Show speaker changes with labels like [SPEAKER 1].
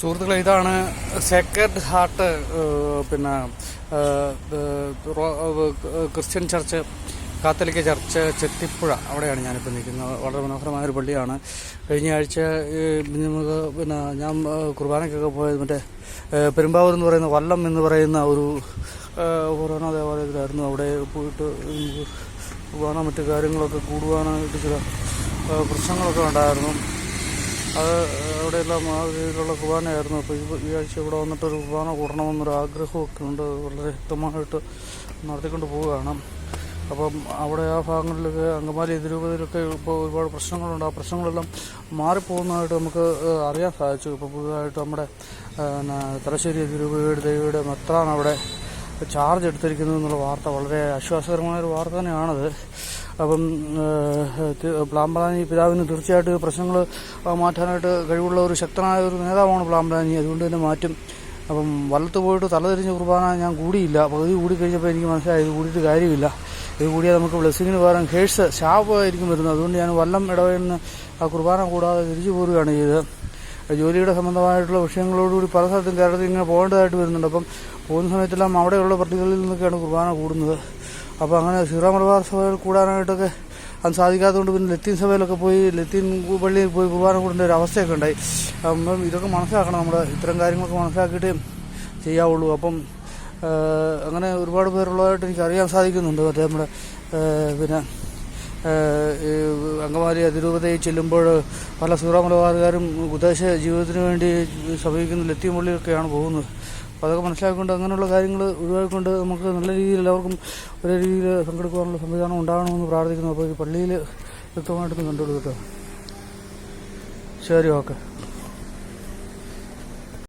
[SPEAKER 1] സുഹൃത്തുക്കളെ ഇതാണ് sacred heart പിന്നെ Christian church catholic church Chethipuzha. അവിടെയാണ് ഞാനിപ്പോൾ നിൽക്കുന്നത്. വളരെ മനോഹരമായൊരു പള്ളിയാണ്. കഴിഞ്ഞ ആഴ്ച നമുക്ക് പിന്നെ ഞാൻ കുർബാനയ്ക്കൊക്കെ പോയത് മറ്റേ പെരുമ്പാവൂർ എന്ന് പറയുന്ന വല്ലം എന്ന് പറയുന്ന ഒരു കൊറോണ ദേവാലയത്തിലായിരുന്നു. അവിടെ പോയിട്ട് കുർബാന മറ്റു കാര്യങ്ങളൊക്കെ കൂടുവാനായിട്ട് ചില പ്രശ്നങ്ങളൊക്കെ ഉണ്ടായിരുന്നു. അത് അവിടെയെല്ലാം ആ രീതിയിലുള്ള കുർബാനയായിരുന്നു. അപ്പോൾ ഈ ആഴ്ച ഇവിടെ വന്നിട്ട് ഒരു കുർബാന കൂടണമെന്നൊരു ആഗ്രഹമൊക്കെ ഉണ്ട്. വളരെ വ്യക്തമായിട്ട് നടത്തിക്കൊണ്ട് പോവുകയാണ്. അപ്പം അവിടെ ആ ഭാഗങ്ങളിലൊക്കെ അങ്കമാലി എതിരൂപതയിലൊക്കെ ഇപ്പോൾ ഒരുപാട് പ്രശ്നങ്ങളുണ്ട്. ആ പ്രശ്നങ്ങളെല്ലാം മാറിപ്പോകുന്നതായിട്ട് നമുക്ക് അറിയാൻ സാധിച്ചു. ഇപ്പോൾ പുതുതായിട്ട് നമ്മുടെ തലശ്ശേരി എതിരൂപതയുടെ ദൈവയുടെ മെത്രാണ് അവിടെ ചാർജ് എടുത്തിരിക്കുന്നത് എന്നുള്ള വാർത്ത വളരെ ആശ്വാസകരമായ ഒരു വാർത്ത തന്നെയാണത്. അപ്പം പ്ലാംബലാനി പിതാവിന് തീർച്ചയായിട്ടും പ്രശ്നങ്ങൾ മാറ്റാനായിട്ട് കഴിവുള്ള ഒരു ശക്തനായ ഒരു നേതാവാണ് പ്ലാംബലാനി. അതുകൊണ്ട് തന്നെ മാറ്റും. അപ്പം വലത്ത് പോയിട്ട് തലതിരിഞ്ഞ കുർബാന ഞാൻ കൂടിയില്ല. പകുതി കൂടി കഴിഞ്ഞപ്പോൾ എനിക്ക് മനസ്സിലായി ഇത് കൂടിയിട്ട് കാര്യമില്ല. ഇത് കൂടിയാൽ നമുക്ക് ബ്ലെസ്സിങ്ങിന് പകരം ഹേഴ്സ് ശാപമായിരിക്കും വരുന്നത്. അതുകൊണ്ട് ഞാൻ വല്ലം ഇടവയിൽ നിന്ന് ആ കുർബാന കൂടാതെ തിരിച്ചു പോരുകയാണ് ചെയ്തത്. ജോലിയുടെ സംബന്ധമായിട്ടുള്ള വിഷയങ്ങളോടുകൂടി പല സ്ഥലത്തും കേരളത്തിൽ ഇങ്ങനെ പോകേണ്ടതായിട്ട് വരുന്നുണ്ട്. അപ്പം പോകുന്ന സമയത്തെല്ലാം അവിടെയുള്ള പള്ളികളിൽ നിന്നൊക്കെയാണ് കുർബാന കൂടുന്നത്. അപ്പോൾ അങ്ങനെ സീറോ മലബാർ സഭയിൽ കൂടാനായിട്ടൊക്കെ അത് സാധിക്കാത്തതുകൊണ്ട് പിന്നെ ലത്തീൻ സഭയിലൊക്കെ പോയി ലത്തീൻ പള്ളിയിൽ പോയി കുർബാന കൂടേണ്ട ഒരു അവസ്ഥയൊക്കെ ഉണ്ടായി. അപ്പം ഇതൊക്കെ മനസ്സിലാക്കണം നമ്മൾ ഇത്തരം കാര്യങ്ങളൊക്കെ മനസ്സിലാക്കിയിട്ട് ചെയ്യാവുള്ളൂ. അപ്പം അങ്ങനെ ഒരുപാട് പേരുള്ളതായിട്ട് എനിക്ക് അറിയാൻ സാധിക്കുന്നുണ്ട്. മറ്റേ നമ്മുടെ പിന്നെ അങ്കമാലി അതിരൂപതയിൽ ചെല്ലുമ്പോൾ പല സൂറാമലബാറുകാരും ഉദ്ദേശ ജീവിതത്തിന് വേണ്ടി സമീപിക്കുന്ന ലത്തിയും പള്ളിയൊക്കെയാണ് പോകുന്നത്. അപ്പോൾ അതൊക്കെ മനസ്സിലാക്കിക്കൊണ്ട് അങ്ങനെയുള്ള കാര്യങ്ങൾ ഒഴിവാക്കിക്കൊണ്ട് നമുക്ക് നല്ല രീതിയിൽ എല്ലാവർക്കും ഒരേ രീതിയിൽ പങ്കെടുക്കാനുള്ള സംവിധാനം ഉണ്ടാകണമെന്ന് പ്രാർത്ഥിക്കുന്നു. അപ്പോൾ ഈ പള്ളിയിൽ വ്യക്തമായിട്ടൊന്ന് കണ്ടുകൊടുക്കട്ടോ. ശരി ഓക്കെ.